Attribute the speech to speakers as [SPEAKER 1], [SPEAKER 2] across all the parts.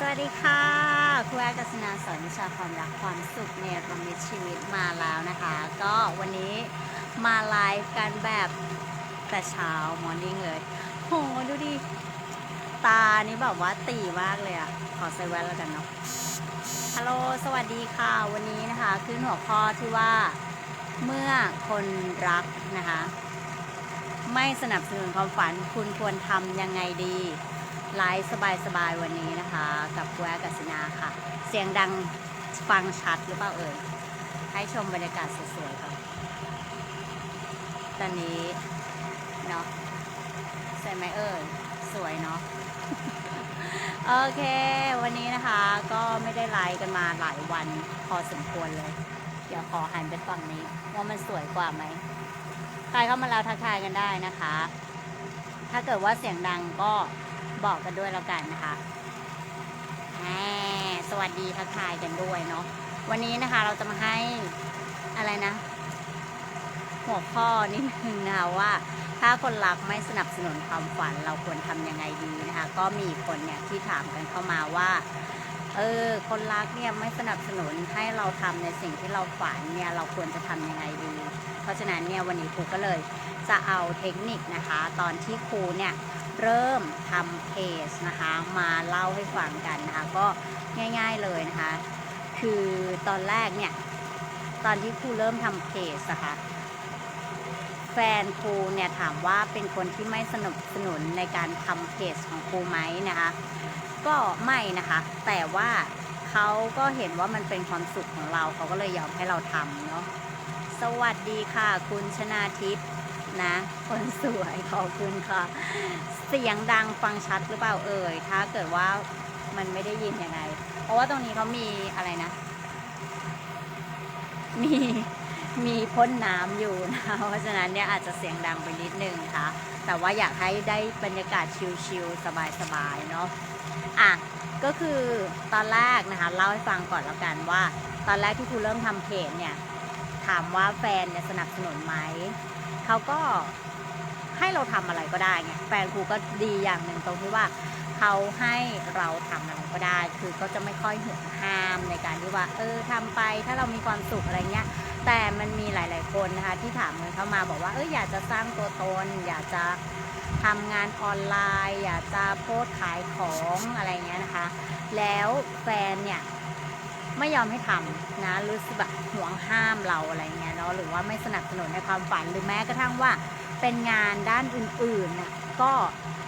[SPEAKER 1] สวัสดีค่ะครูแอกัสนาสอนวิชาความรักความสุขในรมิตชีวิตมาแล้วนะคะ ก็วันนี้มาไลฟ์กันแบบแต่เช้ามอร์นิ่งเลยโหดูดิ ตานี่แบบว่าตีมากเลยอะ่ะ ขอใส่แว่นแล้วกันเนาะฮัลโหลสวัสดีค่ะ วันนี้นะคะขึ้นหัวข้อที่ว่าเมื่อคนรักนะคะ ไม่สนับสนุนความฝันคุณควรทำยังไงดี ไลฟ์สบายๆวันนี้นะคะ กับแวกัสนาค่ะ เสียงดังฟังชัดหรือเปล่าเอ่ยให้ชมบรรยากาศสวยๆค่ะตอนนี้เนาะใช่ไหมเอ่ยสวยเนาะโอเค วันนี้นะคะก็ไม่ได้ไลฟ์กันมาหลายวันพอสมควรเลย เดี๋ยวขอหันไปฝั่งนี้ ว่ามันสวยกว่าไหมใครเข้ามาแล้วทักทายกันได้นะคะ ถ้าเกิดว่าเสียงดังก็ บอกกันด้วยแล้วกันนะคะแหมสวัสดีทักทายกันด้วยเนาะวันนี้นะคะเราจะมาให้อะไรนะ หัวข้อนิดนึงนะคะว่า ถ้าคนรักไม่สนับสนุนความฝันเราควรทำยังไงดีนะคะ ก็มีคนเนี่ยที่ถามกันเข้ามาว่าเออคนรักเนี่ยไม่สนับสนุนให้เราทำในสิ่งที่เราฝันเนี่ยเราควรจะทำยังไงดี เพราะฉะนั้นเนี่ยวันนี้ครูก็เลยจะเอาเทคนิคนะคะ ตอนที่ครูเนี่ย เริ่มทำเพจนะคะมาเล่าให้ฟังกันนะคะก็ง่ายๆเลยนะคะ คือตอนแรกเนี่ย ตอนที่ครูเริ่มทำเพจนะคะแฟนครูเนี่ยถามว่าเป็นคนที่ไม่สนับสนุนในการทำเพจของครูไหมนะคะ ก็ไม่นะคะ แต่ว่าเขาก็เห็นว่ามันเป็นความสุขของเราเขาก็เลยยอมให้เราทำเนาะสวัสดีค่ะ คุณชนาทิพย์ นะ คนสวยขอบคุณค่ะ เสียงดังฟังชัดหรือเปล่าเอ่ย ถ้าเกิดว่ามันไม่ได้ยินยังไง เพราะว่าตรงนี้เขามีอะไรนะ มีมีพ่นน้ำอยู่นะ เพราะฉะนั้นเนี่ยอาจจะเสียงดังไปนิดนึงค่ะ แต่ว่าอยากให้ได้บรรยากาศชิลๆสบายๆเนาะ อะ ก็คือตอนแรกนะคะเล่าให้ฟังก่อนแล้วกันว่า ตอนแรกที่ครูเริ่มทำเพจเนี่ย ถามว่าแฟนเนี่ยสนับสนุนไหม เขาก็ให้เราทำอะไรก็ได้ไงแฟนครูก็ดีอย่างหนึ่งตรงที่ว่าเขาให้เราทำอะไรก็ได้ คือก็จะไม่ค่อยห่วงห้ามในการที่ว่า เออทำไปถ้าเรามีความสุขอะไรเงี้ย แต่มันมีหลาย ๆ คนนะคะที่ถามเงินเข้ามาบอกว่าเอออยากจะสร้างตัวตน อยากจะทำงานออนไลน์ อยากจะโพสขายของอะไรเงี้ยนะคะ แล้วแฟนเนี่ยไม่ยอมให้ทำนะรู้สึกแบบห่วงห้ามเราอะไรเงี้ยะหรือว่าไม่สนับสนุนในความฝันหรือแม้กระทั่งว่าเป็นงานด้านอื่นๆน่ะก็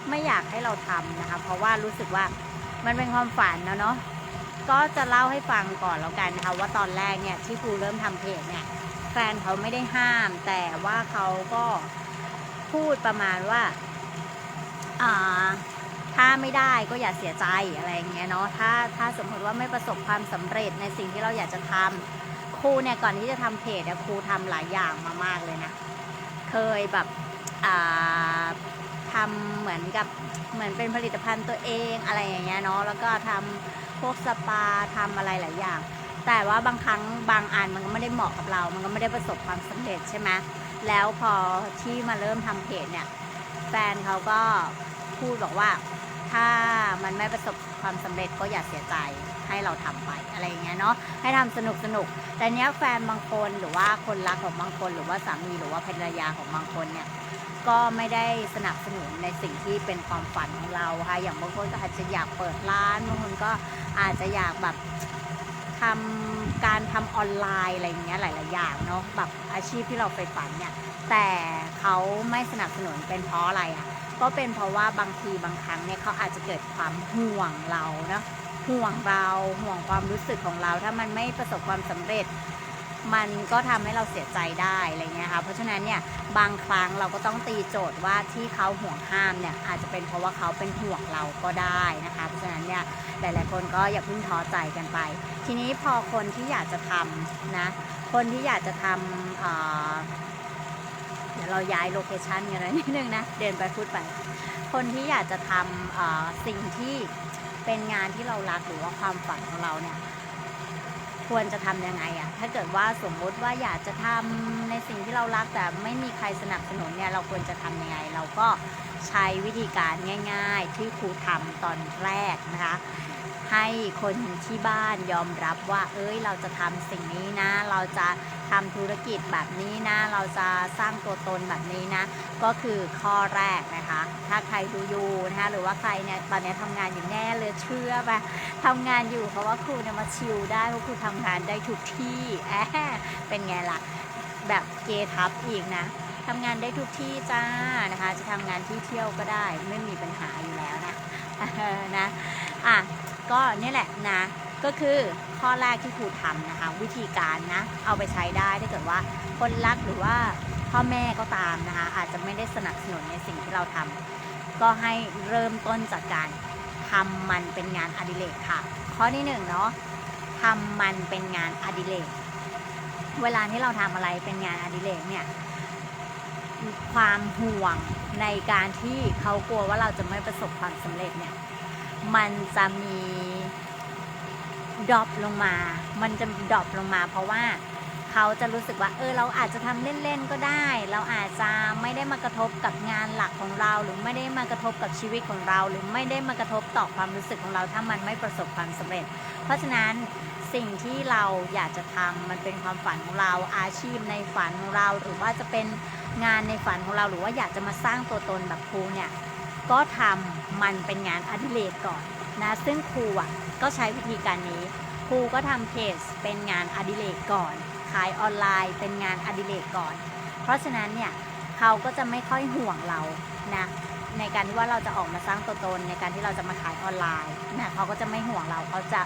[SPEAKER 1] ไม่อยากให้เราทำนะคะ เพราะว่ารู้สึกว่ามันเป็นความฝันนะเนาะก็จะเล่าให้ฟังก่อนแล้วกันนะคะว่าตอนแรกเนี่ยที่ครูเริ่มทำเพจเนี่ยแฟนเขาไม่ได้ห้าม แต่ว่าเขาก็พูดประมาณว่าอ่าถ้าไม่ได้ก็อย่าเสียใจอะไรอย่างเงี้ยเนาะถ้าถ้าสมมติว่าไม่ประสบความสำเร็จในสิ่งที่เราอยากจะทำ ครูเนี่ยก่อนที่จะทำเพจครูทำหลายอย่างมามากเลยนะ เคยแบบอ่าทำเหมือนกับเหมือนเป็นผลิตภัณฑ์ตัวเองอะไรอย่างเงี้ยเนาะแล้วก็ทำพวกสปาทำอะไรหลายอย่าง แต่ว่าบางครั้งบางอันมันก็ไม่ได้เหมาะกับเรา มันก็ไม่ได้ประสบความสำเร็จใช่ไหมแล้วพอที่มาเริ่มทำเพจเนี่ย แฟนเขาก็พูดบอกว่าถ้ามันไม่ประสบความสำเร็จก็อย่าเสียใจ ให้เราทำไปอะไรอย่างเงี้ยเนาะให้ทำสนุกสนุกแต่เนี้ยแฟนบางคนหรือว่าคนรักของบางคน หรือว่าสามีหรือว่าภรรยาของบางคนเนี่ยก็ไม่ได้สนับสนุนในสิ่งที่เป็นความฝันของเราค่ะอย่างบางคนก็อาจจะอยากเปิดร้านบางคนก็อาจจะอยากแบบทำการทำออนไลน์อะไรอย่างเงี้ยหลาย ๆ อย่างเนาะแบบอาชีพที่เราไปฝันเนี่ยแต่เขาไม่สนับสนุนเป็นเพราะอะไรอะก็เป็นเพราะว่าบางทีบางครั้งเนี่ยเขาอาจจะเกิดความห่วงเราเนาะ ห่วงเราห่วงความรู้สึกของเรา ถ้ามันไม่ประสบความสำเร็จ มันก็ทำให้เราเสียใจได้อะไรเงี้ยค่ะเพราะฉะนั้นเนี่ยบางครั้งเราก็ต้องตีโจทย์ว่าที่เขาห่วงห้ามเนี่ยอาจจะเป็นเพราะว่าเขาเป็นห่วงเราก็ได้นะคะเพราะฉะนั้นเนี่ยหลาย ๆ คนก็อย่าเพิ่งท้อใจกันไป ทีนี้พอคนที่อยากจะทำนะคนที่อยากจะทำเเดี๋ยวเราย้ายโลเคชันกันนิดนึงนะเดินไปพูดไปคนที่อยากจะทำสิ่งที่ เป็นงานที่เรารักหรือว่าความฝันของเราเนี่ย ควรจะทำยังไงอะถ้าเกิดว่าสมมุติว่าอยากจะทำในสิ่งที่เรารักแต่ไม่มีใครสนับสนุนเนี่ย เราควรจะทำยังไง เราก็ใช้วิธีการง่าย ๆ ที่ครูทำตอนแรกนะคะ ให้คนที่บ้านยอมรับว่า เอ้ยเราจะทำสิ่งนี้นะ เราจะทำธุรกิจแบบนี้นะ เราจะสร้างตัวตนแบบนี้นะ ก็คือข้อแรกนะคะ ถ้าใครดูอยู่นะคะหรือว่าใครเนี่ยตอนนี้ทำงานอยู่แน่เลยเชื่อปะทำงานอยู่เพราะว่าครูเนี่ยมาชิลได้เพราะครูทำงานได้ทุกที่แอะเป็นไงล่ะ แบบเกทับอีกนะทำงานได้ทุกที่จ้านะคะ จะทำงานที่เที่ยวก็ได้ไม่มีปัญหาอยู่แล้วนะนะอะ ก็นี่แหละนะ ก็คือข้อแรกที่ครูทำนะคะ วิธีการนะ เอาไปใช้ได้ถ้าเกิดว่าคนรักหรือว่าพ่อแม่ก็ตามนะคะ อาจจะไม่ได้สนับสนุนในสิ่งที่เราทำก็ให้เริ่มต้นจากการทำมันเป็นงานอดิเรกค่ะ ข้อที่หนึ่งเนาะทำมันเป็นงานอดิเรกเวลาที่เราทำอะไรเป็นงานอดิเรกเนี่ยความห่วงในการที่เขากลัวว่าเราจะไม่ประสบความสำเร็จเนี่ย มันจะมีดรอปลงมา มันจะดรอปลงมา เพราะว่าเขาจะรู้สึกว่า เออ เราอาจจะทำเล่นๆก็ได้ เราอาจจะไม่ได้มากระทบกับงานหลักของเรา หรือไม่ได้มากระทบกับชีวิตของเรา หรือไม่ได้มากระทบต่อความรู้สึกของเราถ้ามันไม่ประสบความสำเร็จ เพราะฉะนั้นสิ่งที่เราอยากจะทำมันเป็นความฝันของเรา อาชีพในฝันของเรา หรือว่าจะเป็นงานในฝันของเรา หรือว่าอยากจะมาสร้างตัวตนแบบครูเนี่ย ก็ทำมันเป็นงานอดิเรกก่อนนะซึ่งครูอะก็ใช้วิธีการนี้ ครูก็ทำเพจเป็นงานอดิเรกก่อน ขายออนไลน์เป็นงานอดิเรกก่อน เพราะฉะนั้นเนี่ยเขาก็จะไม่ค่อยห่วงเรานะ ในการที่ว่าเราจะออกมาสร้างตัวตนในการที่เราจะมาขายออนไลน์นะเขาก็จะไม่ห่วงเราเขาจะ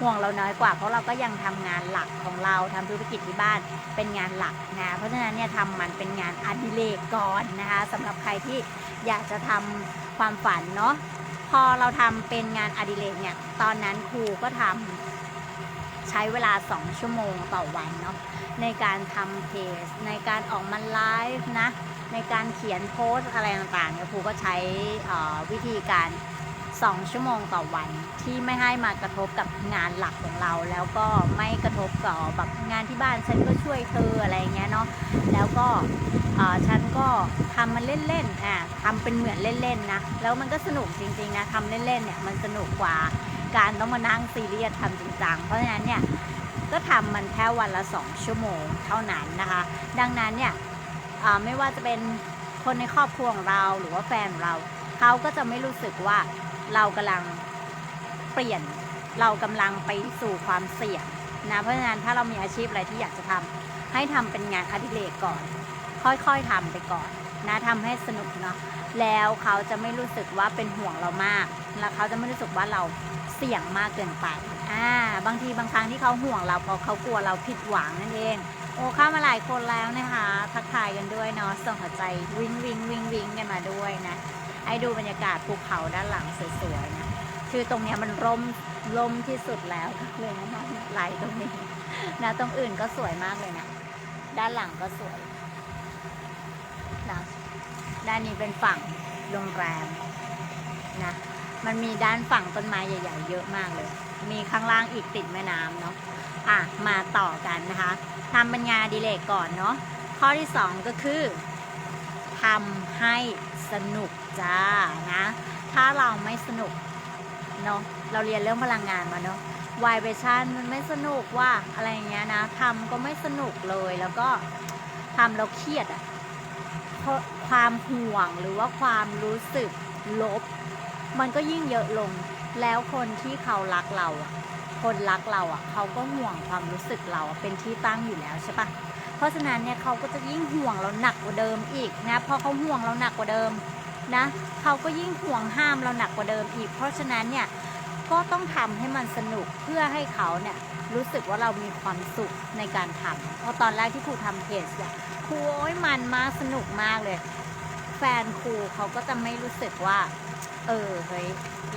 [SPEAKER 1] ห่วงเราน้อยกว่า เพราะเราก็ยังทำงานหลักของเราทำธุรกิจที่บ้านเป็นงานหลักนะเพราะฉะนั้นเนี่ยทำมันเป็นงานอดิเรกก่อนนะคะสำหรับใครที่อยากจะทำความฝันเนาะพอเราทำเป็นงานอดิเรกเนี่ยตอนนั้นครูก็ทำใช้เวลา 2 ชั่วโมงต่อวันเนาะในการทำเพจในการออกมาไลฟ์นะ ในการเขียนโพสอะไรต่างๆเนี่ยครูก็ใช้วิธีการ 2 ชั่วโมงต่อวัน ที่ไม่ให้มากระทบกับงานหลักของเรา แล้วก็ไม่กระทบกับแบบงานที่บ้านฉันก็ช่วยเธออะไรอย่างเงี้ยเนาะแล้วก็ฉันก็ทำมันเล่นๆอะทำเป็นเหมือนเล่นๆนะแล้วมันก็สนุกจริงๆนะทำเล่นๆเนี่ยมันสนุกกว่าการต้องมานั่งซีเรียสทำจริงจังเพราะฉะนั้นเนี่ยก็ทำมันแค่วันละ 2 ชั่วโมงเท่านั้นนะคะ ดังนั้นเนี่ย ไม่ว่าจะเป็นคนในครอบครัวของเราหรือว่าแฟนของเรา เขาก็จะไม่รู้สึกว่าเรากำลังเปลี่ยนเรากำลังไปสู่ความเสี่ยงนะเพราะฉะนั้นถ้าเรามีอาชีพอะไรที่อยากจะทำให้ทำเป็นงานอดิเรกก่อน ค่อยๆทำไปก่อนนะทำให้สนุกเนาะแล้วเขาจะไม่รู้สึกว่าเป็นห่วงเรามาก แล้วเขาจะไม่รู้สึกว่าเราเสี่ยงมากเกินไป อ่าบางทีบางครั้งที่เขาห่วงเราเพราะเขากลัวเราผิดหวังนั่นเอง โอ้เข้ามาหลายคนแล้วนะคะ ทักทายกันด้วยเนาะส่งหัวใจวิงวิงวิงวิงกันมาด้วยนะให้ดูบรรยากาศภูเขาด้านหลังสวยๆนะคือตรงเนี้ยมันร่มร่มที่สุดแล้วเลยนะไหลตรงนี้นะตรงอื่นก็สวยมากเลยนะด้านหลังก็สวยนะด้านนี้เป็นฝั่งโรงแรมนะมันมีด้านฝั่งต้นไม้ใหญ่ ๆ เยอะมากเลย มีข้างล่างอีกติดแม่น้ำเนาะอะมาต่อกันนะคะทำป็นงานอดีเลกก่อนเนาะข้อที่ 2 ก็คือทำให้สนุกจ้านะถ้าเราไม่สนุกเนาะเราเรียนเรื่องพลังงานมาเนาะวายเบชันมันไม่สนุกว่าอะไรเงี้ยนะทำก็ไม่สนุกเลยแล้วก็ทำเราเครียดอะเพราะความห่วงหรือว่าความรู้สึกลบ มันก็ยิ่งเยอะลง แล้วคนที่เขารักเราอะคนรักเราอะเขาก็ห่วงความรู้สึกเราเป็นที่ตั้งอยู่แล้วใช่ปะเพราะฉะนั้นเนี่ยเขาก็จะยิ่งห่วงเราหนักกว่าเดิมอีกนะพอเขาห่วงเราหนักกว่าเดิมนะ เขาก็ยิ่งห่วงห้ามเราหนักกว่าเดิมอีก เพราะฉะนั้นเนี่ยก็ต้องทำให้มันสนุกเพื่อให้เขาเนี่ยรู้สึกว่าเรามีความสุขในการทำเพราะตอนแรกที่ครูทำเพจเนี่ยครูโอ้ยมันมากสนุกมากเลย แฟนครูเขาก็จะไม่รู้สึกว่า เออเฮ้ย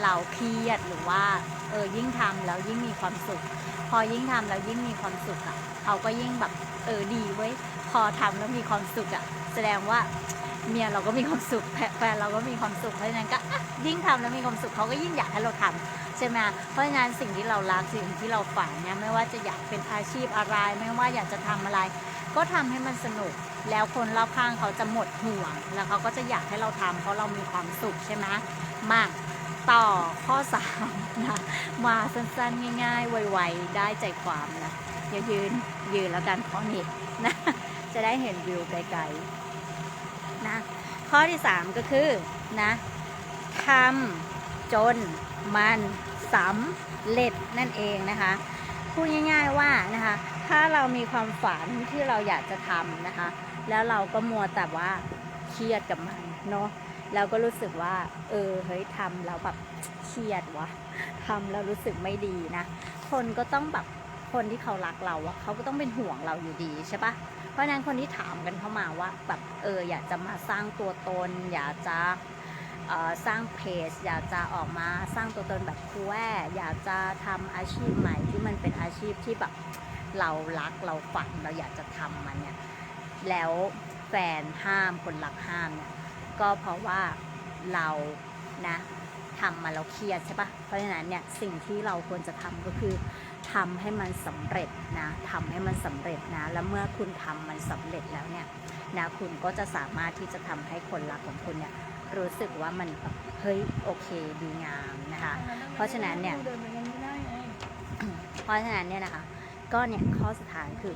[SPEAKER 1] เราเครียดหรือว่า เออยิ่งทำแล้วยิ่งมีความสุข พอยิ่งทำแล้วยิ่งมีความสุขอะ่ะเขาก็ยิ่งแบบเออดีเว้ยพอทำแล้วมีความสุขอะ่ะ แสดงว่าเมียเราก็มีความสุขแฟนเราก็มีความสุขเพราะฉะนั้นก็ยิ่งทำแล้วมีความสุขเขาก็ยิ่งอยากให้เราทำใช่ไหมเพราะฉะนั้นสิ่งที่เรารักสิ่งที่เราฝันเนี่ยไม่ว่าจะอยากเป็นอาชีพอะไร ไม่ว่าอยากจะทำอะไร ก็ทำให้มันสนุก แล้วคนรอบข้างเขาจะหมดห่วง แล้วเขาก็จะอยากให้เราทำเพราะเรามีความสุขใช่ไหม มาต่อข้อสามนะมาสั้นๆ ง่าย ๆ ไวๆ ได้ใจความนะอย่ายืนยืนแล้วกันข้อนี้นะจะได้เห็นวิวไกลๆนะข้อที่สามก็คือนะทำจนมันสำเร็จนั่นเองนะคะพูดง่าย ๆว่านะคะถ้าเรามีความฝันที่เราอยากจะทำนะคะ แล้วเราก็มัวแต่ว่าเครียดกับมันเนาะ เราก็รู้สึกว่า เออเฮ้ยทำแล้วแบบเครียดวะทำแล้วรู้สึกไม่ดีนะ คนก็ต้องแบบคนที่เขารักเราอะเขาก็ต้องเป็นห่วงเราอยู่ดีใช่ปะเพราะนั้นคนที่ถามกันเข้ามาว่าแบบเอออยากจะมาสร้างตัวตน อยากจะออสร้างเพจอยากจะออกมาสร้างตัวตนแบบครูแว่อยากจะทำอาชีพใหม่ที่มันเป็นอาชีพที่แบบเรารักเราฝันเราอยากจะทำมันเนี่ยแล้วแฟนห้ามคนรักห้ามเนี่ย ก็เพราะว่าเรานะทำมาแล้วเครียดใช่ปะเพราะฉะนั้นเนี่ยสิ่งที่เราควรจะทำก็คือทำให้มันสำเร็จนะทำให้มันสำเร็จนะ แล้วเมื่อคุณทำมันสำเร็จแล้วเนี่ยนะคุณก็จะสามารถที่จะทำให้คนรักของคุณเนี่ยรู้สึกว่ามันแบบเฮ้ยโอเคดีงามนะคะ เพราะฉะนั้นเนี่ย
[SPEAKER 2] เดินไปยังไม่ได้ไง
[SPEAKER 1] เพราะฉะนั้นเนี่ยนะคะ ก็เนี่ยข้อสุดท้ายคือ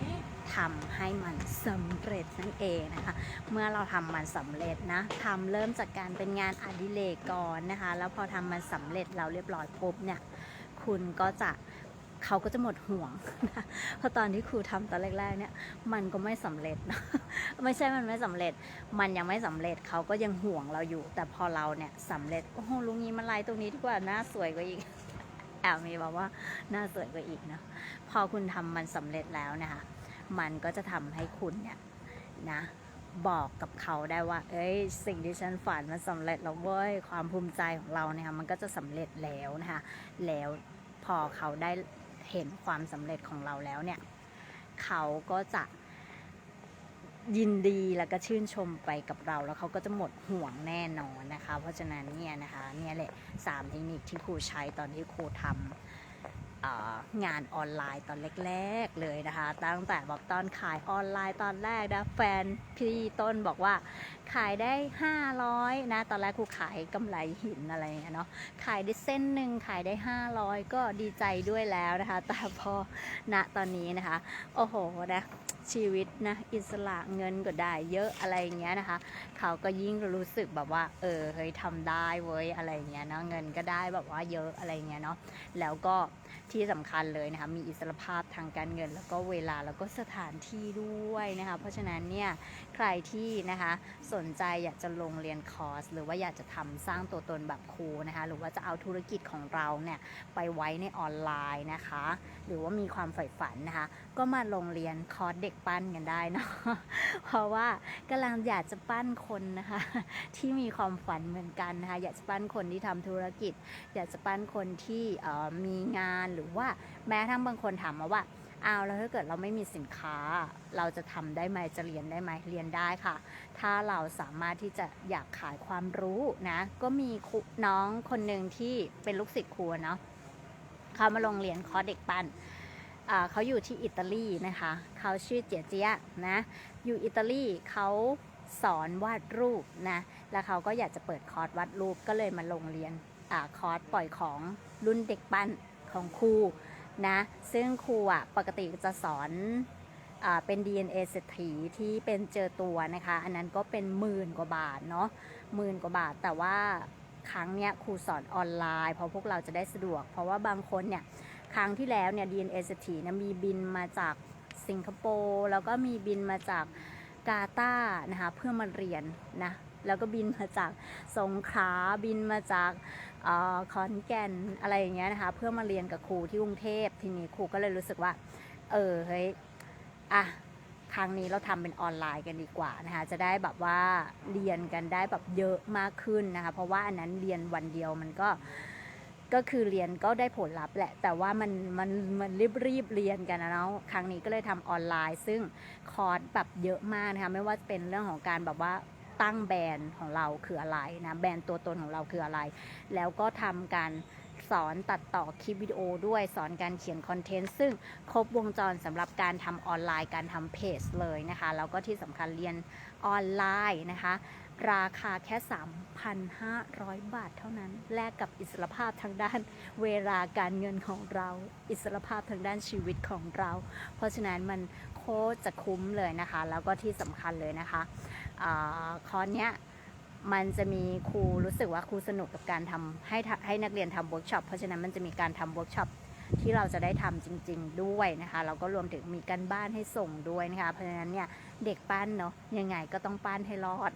[SPEAKER 1] ทำให้มันสำเร็จนั่นเองนะคะ เมื่อเราทำมันสำเร็จนะทำเริ่มจากการเป็นงานอดิเรกก่อนนะคะ แล้วพอทำมันสำเร็จเราเรียบร้อยปุ๊บเนี่ยคุณก็จะเขาก็จะหมดห่วงนะเพราะตอนที่ครูทำตอนแรกๆเนี่ยมันก็ไม่สำเร็จนะไม่ใช่มันไม่สำเร็จ มันยังไม่สำเร็จเขาก็ยังห่วงเราอยู่ แต่พอเราเนี่ยสำเร็จโอ้โหลุงนี้มันลน์ตรงนี้ดีกว่าหน้าสวยกว่าอีก แอบมีบอกว่าหน้าสวยกว่าอีกนะพอคุณทำมันสำเร็จแล้วนะคะมันก็จะทำให้คุณเนี่ยนะบอกกับเขาได้ว่า เอ้ย สิ่งที่ฉันฝันมันสำเร็จแล้วเว้ย ความภูมิใจของเราเนี่ยมันก็จะสำเร็จแล้วนะคะ แล้วพอเขาได้เห็นความสำเร็จของเราแล้วเนี่ย เขาก็จะ ยินดีแล้วก็ชื่นชมไปกับเรา แล้วเขาก็จะหมดห่วงแน่นอนนะคะ เพราะฉะนั้นเนี่ยนะคะเนี่ยแหละสามเทคนิคที่ครูใช้ตอนที่ครูทำ งานออนไลน์ตอนแรกๆเลยนะคะ ตั้งแต่แบบตอนขายออนไลน์ตอนแรกนะแฟนพี่ต้นบอกว่าขายได้ 500 นะ ตอนแรกครูขายกำไรหินอะไรเงี้ยเนาะขายได้เส้นหนึ่งขายได้ 500 ก็ดีใจด้วยแล้วนะคะ แต่พอณตอนนี้นะคะ โอ้โหนะชีวิตนะอิสระเงินก็ได้เยอะอะไรอย่างเงี้ยนะคะ เขาก็ยิ่งรู้สึกแบบว่า เออเฮ้ยทำได้เว้ยอะไรเงี้ยเนาะเงินก็ได้แบบว่าเยอะอะไรเงี้ยเนาะแล้วก็ ที่สำคัญเลยนะคะมีอิสรภาพทางการเงิน แล้วก็เวลาแล้วก็สถานที่ด้วยนะคะเพราะฉะนั้นเนี่ยใครที่นะคะสนใจอยากจะลงเรียนคอร์ส หรือว่าอยากจะทำสร้างตัวตนแบบครูนะคะหรือว่าจะเอาธุรกิจของเราเนี่ยไปไว้ในออนไลน์นะคะ หรือว่ามีความใฝ่ฝันนะคะ ก็มาลงเรียนคอร์สเด็กปั้นกันได้เนาะเพราะว่ากำลังอยากจะปั้นคนนะคะที่มีความฝันเหมือนกันนะคะอยากจะปั้นคนที่ทำธุรกิจ อยากจะปั้นคนที่มีงานหรือว่าแม้ทั้งบางคนถามมาว่าเอาแล้วถ้าเกิดเราไม่มีสินค้า เราจะทำได้ไหมจะเรียนได้ไหมเรียนได้ค่ะ ถ้าเราสามารถที่จะอยากขายความรู้นะ ก็มีน้องคนหนึ่งที่เป็นลูกศิษย์ครูเนาะเขามาลงเรียนคอร์สเด็กปั้นอ่าเขาอยู่ที่อิตาลีนะคะ เขาชื่อเจียเจียนะ อยู่อิตาลีเขาสอนวาดรูปนะ แล้วเขาก็อยากจะเปิดคอร์สวาดรูปก็เลยมาลงเรียนอคอร์สปล่อยของรุ่นเด็กปั้น ของครูนะซึ่งครูอะปกติจะสอนอเป็น DNA เศรษฐีที่เป็นเจอตัวนะคะ อันนั้นก็เป็นหมื่นกว่าบาทเนาะหมื่นกว่าบาท แต่ว่าครั้งเนี้ยครูสอนออนไลน์ เพราะพวกเราจะได้สะดวก เพราะว่าบางคนเนี่ยครั้งที่แล้วเนี่ย DNA เศรษฐีเนี่ยมีบินมาจากสิงคโปร์แล้วก็มีบินมาจากกาตาร์นะคะเพื่อมาเรียนนะ แล้วก็บินมาจากสงขลาบินมาจากออขอนแก่นอะไรอย่างเงี้ยนะคะ เพื่อมาเรียนกับครูที่กรุงเทพทีนี้ครูก็เลยรู้สึกว่า เออเฮ้ยอะครั้งนี้เราทำเป็นออนไลน์กันดีกว่านะคะ จะได้แบบว่าเรียนกันได้แบบเยอะมากขึ้นนะคะ เพราะว่าอันนั้นเรียนวันเดียวมันก็ก็คือเรียนก็ได้ผลลัพธ์แหละ แต่ว่ามันมันมันรีบรีบเรียนกันนะเนาะครั้งนี้ก็เลยทำออนไลน์ ซึ่งคอร์สแบบเยอะมากนะคะ ไม่ว่าจะเป็นเรื่องของการแบบว่า ตั้งแบรนด์ของเราคืออะไรนะแบรนด์ตัวตนของเราคืออะไร แล้วก็ทำการสอนตัดต่อคลิปวิดีโอด้วยสอนการเขียนคอนเทนต์ซึ่งครบวงจรสำหรับการทำออนไลน์การทำเพจเลยนะคะแล้วก็ที่สำคัญเรียนออนไลน์นะคะ ราคาแค่ 3,500 บาทเท่านั้น แลกกับอิสรภาพทางด้านเวลาการเงินของเรา อิสรภาพทางด้านชีวิตของเรา เพราะฉะนั้นมันโคตรจะคุ้มเลยนะคะ แล้วก็ที่สำคัญเลยนะคะ คอร์สเนี้ยมันจะมีครูรู้สึกว่าครูสนุกกับการทำให้ให้นักเรียนทำเวิร์กช็อปเพราะฉะนั้นมันจะมีการทำเวิร์กช็อปที่เราจะได้ทำจริง ๆ ด้วยนะคะเราก็รวมถึงมีการบ้านให้ส่งด้วยนะคะเพราะฉะนั้นเนี่ยเด็กปั้นเนาะยังไงก็ต้องปั้นให้รอด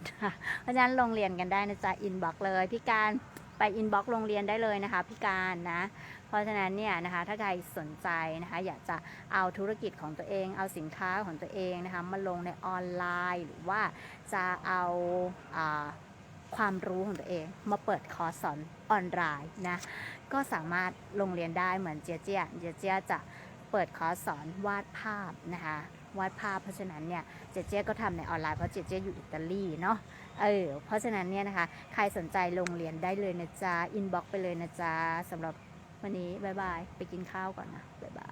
[SPEAKER 1] เพราะฉะนั้นโรงเรียนกันได้นะจ๊ะอินบ็อกเลยพี่การ ไปอินบ็อกซ์โรงเรียนได้เลยนะคะพี่การนะ เพราะฉะนั้นเนี่ยนะคะถ้าใครสนใจนะคะอยากจะเอาธุรกิจของตัวเอง เอาสินค้าของตัวเองนะคะมาลงในออนไลน์ หรือว่าจะเอาอาความรู้ของตัวเอง มาเปิดคอร์สสอนออนไลน์นะก็สามารถลงเรียนได้เหมือนเจียเจียเจียเจียจะเปิดคอร์สสอนวาดภาพนะคะวาดภาพเพราะฉะนั้นเนี่ยเจเจก็ทำในออนไลน์เพราะเจเจอยู่อิตาลีเนาะ เออเพราะฉะนั้นเนี่ยนะคะ ใครสนใจลงเรียนได้เลยนะจ๊ะอินบ็อกไปเลยนะจ๊ะสำหรับวันนี้บายบาย ไปกินข้าวก่อนนะบายบาย